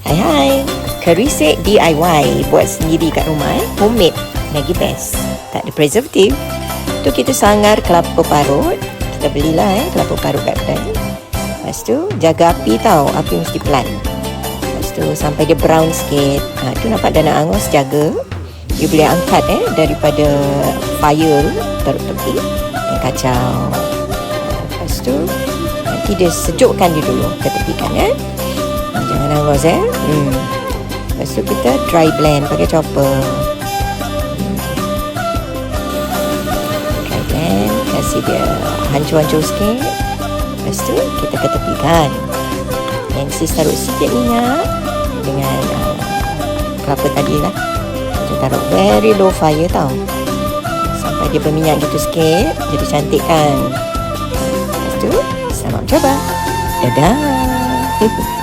Hai hai. Kerisik DIY Buat sendiri kat rumah eh? Homemade. Lagi best. Tak ada preservative. Tu kita sangar kelapa parut. Kita belilah eh Kelapa parut kat kedai. Lepas tu Jaga api tau. Api mesti pelan. Lepas tu Sampai dia brown sikit. Ha, Tu nampak dah nak angus Jaga. You boleh angkat eh Daripada Fire tu Taruh tepi. Yang kacau. Lepas tu Nanti dia sejukkan dia dulu Ketepikan eh Angus eh? Hmm. Lepas tu kita dry blend Pakai chopper. Dry blend Kasih dia Hancur-hancur sikit. Lepas tu kita ketepikan Dan sis taruh sikit minyak Dengan uh, Kelapa tadi lah. Kita taruh very low fire tau. Sampai dia berminyak gitu sikit Jadi cantik kan? Lepas tu Selamat mencoba Dadah